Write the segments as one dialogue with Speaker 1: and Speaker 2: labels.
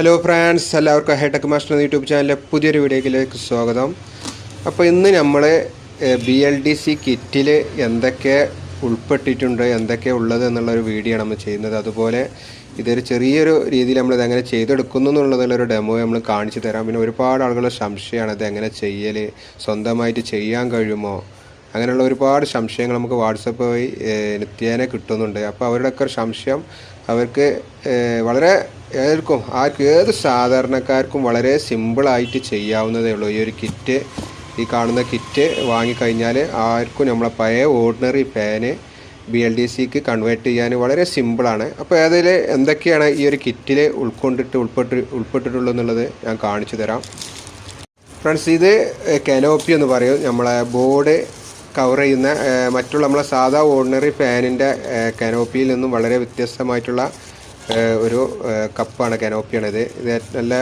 Speaker 1: Hello friends എല്ലാവർക്കും hi tech master എന്ന YouTube ചാനലിലെ പുതിയൊരു വീഡിയോയിലേക്ക് സ്വാഗതം. അപ്പോൾ ഇന്ന് നമ്മൾ ബി എൽ ഡി സി കിറ്റിൽ എന്തൊക്കെ ഉൾപ്പെട്ടിട്ടുണ്ട് എന്തൊക്കെ ഉള്ളത് എന്നുള്ളൊരു വീഡിയോ ആണ് നമ്മൾ ചെയ്യുന്നത്. അതുപോലെ ഇതൊരു ചെറിയൊരു രീതിയിൽ നമ്മൾ ഇതെങ്ങനെ ചെയ്തെടുക്കുന്നു എന്നുള്ളതിലൊരു ഡെമോ നമ്മൾ കാണിച്ചു തരാം. പിന്നെ ഒരുപാട് ആളുകളുടെ സംശയമാണ് ഇത് എങ്ങനെ ചെയ്യൽ സ്വന്തമായിട്ട് ചെയ്യാൻ കഴിയുമോ? അങ്ങനെയുള്ള ഒരുപാട് സംശയങ്ങൾ നമുക്ക് വാട്സപ്പ് വഴി നിത്യേന കിട്ടുന്നുണ്ട്. അപ്പോൾ അവരുടെയൊക്കെ ഒരു സംശയം അവർക്ക് വളരെ ഏവർക്കും ആർക്കും ഏത് സാധാരണക്കാർക്കും വളരെ സിമ്പിളായിട്ട് ചെയ്യാവുന്നതേ ഉള്ളൂ. ഈ ഒരു കിറ്റ് ഈ കാണുന്ന കിറ്റ് വാങ്ങിക്കഴിഞ്ഞാൽ ആർക്കും നമ്മളെ പഴയ ordinary fan B L D സിക്ക് കൺവേർട്ട് ചെയ്യാൻ വളരെ സിമ്പിളാണ്. അപ്പോൾ അതിൽ എന്തൊക്കെയാണ് ഈ ഒരു കിറ്റിൽ ഉൾക്കൊണ്ടിട്ട് ഉൾപ്പെട്ട് ഉൾപ്പെട്ടിട്ടുള്ളത് എന്നുള്ളത് ഞാൻ കാണിച്ചു തരാം. ഫ്രണ്ട്സ് ഇത് കനോപ്പി എന്ന് പറയും. നമ്മളെ ബോർഡ് കവർ ചെയ്യുന്ന മറ്റുള്ള നമ്മളെ സാധാ ഓർഡിനറി ഫാനിന്റെ കനോപ്പിയിൽ നിന്നും വളരെ വ്യത്യസ്തമായിട്ടുള്ള ഒരു കപ്പാണ് കനോപ്പിയാണിത് ഇത്. നല്ല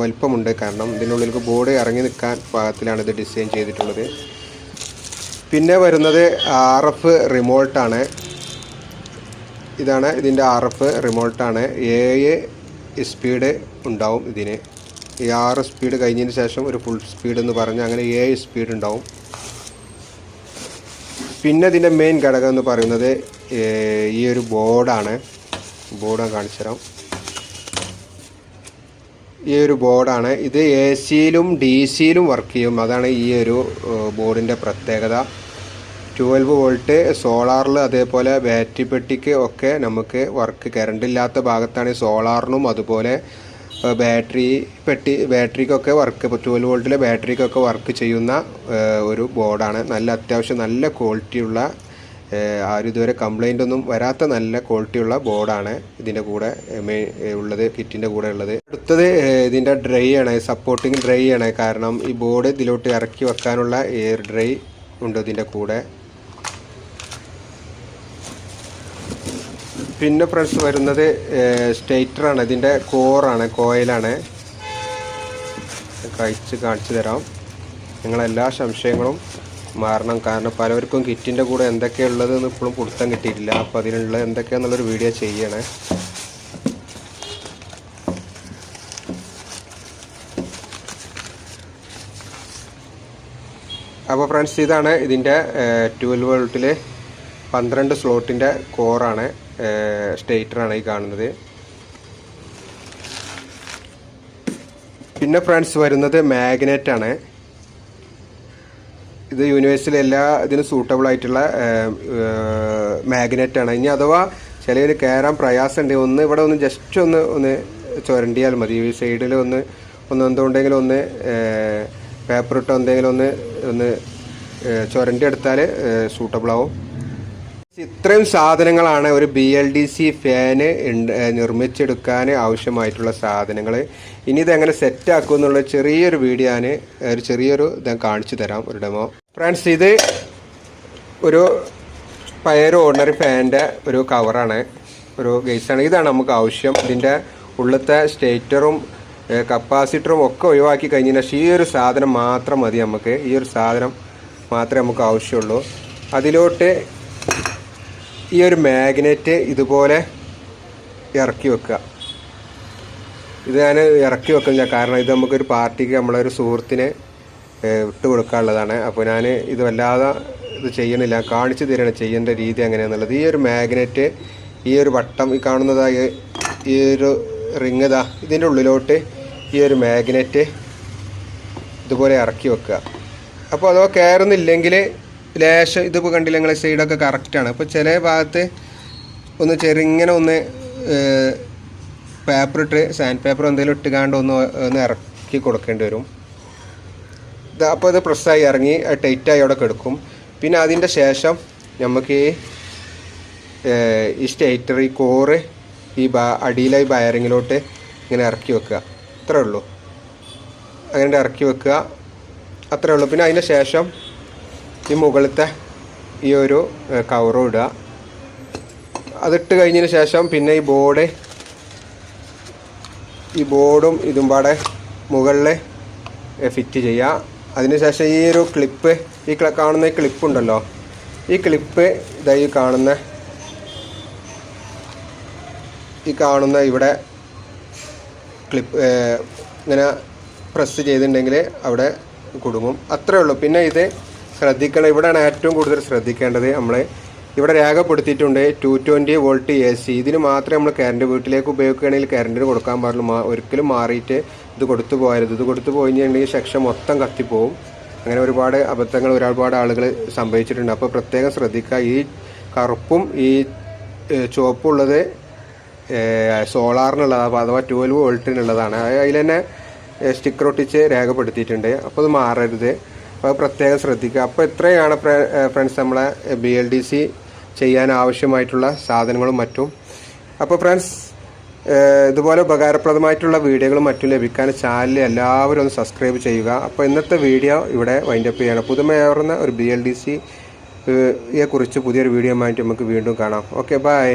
Speaker 1: വലിപ്പമുണ്ട്. കാരണം ഇതിനുള്ളിലേക്ക് ബോർഡ് ഇറങ്ങി നിൽക്കാൻ പാകത്തിലാണ് ഇത് ഡിസൈൻ ചെയ്തിട്ടുള്ളത്. പിന്നെ വരുന്നത് ആർ എഫ് റിമോട്ടാണ് ഇതാണ് ഇതിന്റെ ആർ എഫ് റിമോട്ടാണ് ഏഴ് സ്പീഡ് ഉണ്ടാവും ഇതിന്. ഈ ആറ് സ്പീഡ് കഴിഞ്ഞതിന് ശേഷം ഒരു ഫുൾ സ്പീഡ് എന്ന് പറഞ്ഞ് അങ്ങനെ ഏഴ് സ്പീഡ് ഉണ്ടാവും. പിന്നെ ഇതിന്റെ മെയിൻ ഘടകം എന്ന് പറയുന്നത് ഈ ഒരു ബോർഡാണ്. ബോർഡ് ഞാൻ കാണിച്ചു തരാം ഈ ഒരു ബോർഡാണ്. ഇത് എ സിയിലും ഡി സിയിലും വർക്ക് ചെയ്യും. അതാണ് ഈ ഒരു ബോർഡിന്റെ പ്രത്യേകത. ട്വൽവ് വോൾട്ട് സോളാറിൽ അതേപോലെ ബാറ്ററി പെട്ടിക്ക് ഒക്കെ നമുക്ക് വർക്ക് കറണ്ട് ഇല്ലാത്ത ഭാഗത്താണ് സോളാറിനും അതുപോലെ ബാറ്ററി പെട്ടി ബാറ്ററിക്കൊക്കെ വർക്ക് ഇപ്പോൾ ട്വൽവ് വോൾട്ടിലെ ബാറ്ററിക്കൊക്കെ വർക്ക് ചെയ്യുന്ന ഒരു ബോർഡാണ്. നല്ല അത്യാവശ്യം നല്ല ക്വാളിറ്റിയുള്ള ആരും ഇതുവരെ കംപ്ലൈന്റ് ഒന്നും വരാത്ത നല്ല ക്വാളിറ്റിയുള്ള ബോർഡാണ് ഇതിന്റെ കൂടെ ഉള്ളത് കിറ്റിന്റെ കൂടെ ഉള്ളത്. അടുത്തത് ഇതിന്റെ ഡ്രൈ ആണ് സപ്പോർട്ടിങ് ഡ്രൈ ആണ്. കാരണം ഈ ബോർഡ് ഇതിലോട്ട് ഇറക്കി വെക്കാനുള്ള എയർ ഡ്രൈ ഉണ്ട് ഇതിന്റെ കൂടെ. പിന്നെ ഫ്രണ്ട്സ് വരുന്നത് സ്റ്റേറ്ററാണ്. ഇതിന്റെ കോറാണ് കോയിലാണ്. കഴിച്ച് കാണിച്ചു തരാം. നിങ്ങളെല്ലാ സംശയങ്ങളും മാറണം. കാരണം പലവർക്കും കിറ്റിന്റെ കൂടെ എന്തൊക്കെയുള്ളതെന്ന് ഇപ്പോഴും പുടുത്തം കിട്ടിയിട്ടില്ല. അപ്പോൾ അതിനുള്ള എന്തൊക്കെയാണെന്നുള്ളൊരു വീഡിയോ ചെയ്യണേ. അപ്പോൾ ഫ്രണ്ട്സ് ഇതാണ് ഇതിന്റെ ട്വൽവ് വോൾട്ടിൽ പന്ത്രണ്ട് സ്ലോട്ടിന്റെ കോറാണ്. സ്റ്റേറ്ററാണ് ഈ കാണുന്നത്. പിന്നെ ഫ്രണ്ട്സ് വരുന്നത് മാഗ്നറ്റ് ആണ്. ഇത് യൂണിവേഴ്സിലെ എല്ലാ ഇതിനും സൂട്ടബിൾ ആയിട്ടുള്ള മാഗ്നറ്റ് ആണ്. ഇനി അഥവാ ചിലവർ കയറാൻ പ്രയാസം ഉണ്ടെങ്കിൽ ഒന്ന് ഇവിടെ ഒന്ന് ജസ്റ്റ് ഒന്ന് ഒന്ന് ചുരണ്ടിയാൽ മതി. ഈ സൈഡിൽ ഒന്ന് ഒന്ന് എന്തുകൊണ്ടെങ്കിലും ഒന്ന് പേപ്പർ ഇട്ടോ എന്തെങ്കിലും ഒന്ന് ഒന്ന് ചുരണ്ടി എടുത്താൽ സൂട്ടബിൾ ആവും. ഇത്രയും സാധനങ്ങളാണ് ഒരു B L D C fan നിർമ്മിച്ചെടുക്കാൻ ആവശ്യമായിട്ടുള്ള സാധനങ്ങൾ ഇനി ഇതെങ്ങനെ സെറ്റ് ആക്കും എന്നുള്ള ചെറിയൊരു വീഡിയോ ഞാൻ ഒരു ചെറിയൊരു ഇത് കാണിച്ചു തരാം ഒരു ഡെമോ ഫ്രണ്ട്സ് ഇത് ഒരു പയർ ഓർഡിനറി ഫാനിന്റെ ഒരു കവറാണ് ഒരു ഗേസാണ് ഇതാണ് നമുക്ക് ആവശ്യം. ഇതിന്റെ ഉള്ളത്തെ സ്റ്റേറ്ററും കപ്പാസിറ്ററും ഒക്കെ ഒഴിവാക്കി കഴിഞ്ഞാൽ ഈ ഒരു സാധനം മാത്രം മതി നമുക്ക്. ഈ ഒരു സാധനം മാത്രമേ നമുക്ക് ആവശ്യമുള്ളൂ. അതിലോട്ട് ഈ ഒരു മാഗ്നറ്റ് ഇതുപോലെ ഇറക്കി വെക്കുക. ഇത് ഞാൻ ഇറക്കി വെക്കുന്നില്ല കാരണം ഇത് നമുക്കൊരു പാർട്ടിക്ക് നമ്മളൊരു സുഹൃത്തിന് വിട്ടു കൊടുക്കാനുള്ളതാണ്. അപ്പോൾ ഞാൻ ഇത് വല്ലാതെ ഇത് ചെയ്യണില്ല. കാണിച്ചു തരണം ചെയ്യേണ്ട രീതി എങ്ങനെയാണെന്നുള്ളത് ഈ ഒരു മാഗ്നറ്റ് ഈ ഒരു വട്ടം ഈ കാണുന്നതായ ഈ ഒരു റിങ് ഇതാ ഇതിന്റെ ഉള്ളിലോട്ട് ഈ ഒരു മാഗ്നറ്റ് ഇതുപോലെ ഇറക്കി വെക്കുക. അപ്പോൾ അതോ കയറുന്നില്ലെങ്കിൽ ലേശം ഇതിപ്പോൾ കണ്ടില്ല നിങ്ങളെ സൈഡൊക്കെ കറക്റ്റാണ് അപ്പോൾ ചില ഭാഗത്ത് ഒന്ന് ചെറുങ്ങനെ ഒന്ന് പേപ്പർ ഇട്ട് സാൻഡ് പേപ്പർ എന്തെങ്കിലും ഇട്ടുകാണ്ട് ഒന്ന് ഒന്ന് ഇറക്കി കൊടുക്കേണ്ടി വരും. ഇത് അപ്പോൾ ഇത് പ്രസ്സായി ഇറങ്ങി ടൈറ്റായി അവിടെ കിടക്കും. പിന്നെ അതിന്റെ ശേഷം നമുക്ക് ഈ സ്റ്റേറ്റർ ഈ കോറ് ഈ ബാ അടിയിലെ ഈ ബയറിങ്ങിലോട്ട് ഇങ്ങനെ ഇറക്കി വെക്കുക. അത്രേ ഉള്ളൂ. അങ്ങനെ ഇറക്കി വെക്കുക. അത്രേ ഉള്ളൂ. പിന്നെ അതിന്റെ ശേഷം ഈ മുകളിലത്തെ ഈ ഒരു കവറും ഇടുക. അതിട്ട് കഴിഞ്ഞതിന് ശേഷം പിന്നെ ഈ ബോർഡ് ഈ ബോർഡും ഇതും പാടെ മുകളിൽ ഫിറ്റ് ചെയ്യുക. അതിനുശേഷം ഈ ഒരു ക്ലിപ്പ് ഈ കാണുന്ന ഈ ക്ലിപ്പ് ഉണ്ടല്ലോ? ഈ ക്ലിപ്പ് ഇതായി കാണുന്ന ഈ കാണുന്ന ഇവിടെ ക്ലിപ്പ് ഇങ്ങനെ പ്രസ് ചെയ്തിട്ടുണ്ടെങ്കിൽ അവിടെ കുടുങ്ങും. അത്രേ ഉള്ളൂ. പിന്നെ ഇത് ശ്രദ്ധിക്കണം. ഇവിടെയാണ് ഏറ്റവും കൂടുതൽ ശ്രദ്ധിക്കേണ്ടത് നമ്മൾ ഇവിടെ രേഖപ്പെടുത്തിയിട്ടുണ്ട് two twenty volt A C ഇതിന് മാത്രമേ നമ്മൾ കറണ്ട് വീട്ടിലേക്ക് ഉപയോഗിക്കുകയാണെങ്കിൽ കറണ്ടിന് കൊടുക്കാൻ പാടുള്ളൂ. ഒരിക്കലും മാറിയിട്ട് ഇത് കൊടുത്തു പോകരുത്. ഇത് കൊടുത്തു പോയി ശക്ഷ മൊത്തം കത്തിപ്പോവും. അങ്ങനെ ഒരുപാട് അബദ്ധങ്ങൾ ഒരുപാട് ആളുകൾ സംഭവിച്ചിട്ടുണ്ട്. അപ്പോൾ പ്രത്യേകം ശ്രദ്ധിക്കുക. ഈ കറുപ്പും ഈ ചുവപ്പുള്ളത് സോളാറിനുള്ളതാണ് അഥവാ ട്വൽവ് വോൾട്ടിനുള്ളതാണ് അതിൽ തന്നെ സ്റ്റിക്കർ ഒട്ടിച്ച് രേഖപ്പെടുത്തിയിട്ടുണ്ട്. അപ്പോൾ അത് മാറരുത്. അപ്പോൾ പ്രത്യേകം ശ്രദ്ധിക്കുക. അപ്പോൾ ഇത്രയാണ് ഫ്രണ്ട്സ് നമ്മളെ ബി എൽ ഡി സി ചെയ്യാൻ ആവശ്യമായിട്ടുള്ള സാധനങ്ങളും മറ്റും. അപ്പോൾ ഫ്രണ്ട്സ് ഇതുപോലെ ഉപകാരപ്രദമായിട്ടുള്ള വീഡിയോകളും മറ്റും ലഭിക്കാൻ ചാനൽ എല്ലാവരും ഒന്ന് സബ്സ്ക്രൈബ് ചെയ്യുക. അപ്പോൾ ഇന്നത്തെ വീഡിയോ ഇവിടെ വൈൻഡപ്പ് ചെയ്യണം. പുതുമയേറുന്ന ഒരു ബി എൽ ഡി സി യെക്കുറിച്ച് പുതിയൊരു വീഡിയോ ആയിട്ട് നമുക്ക് വീണ്ടും കാണാം. Okay bye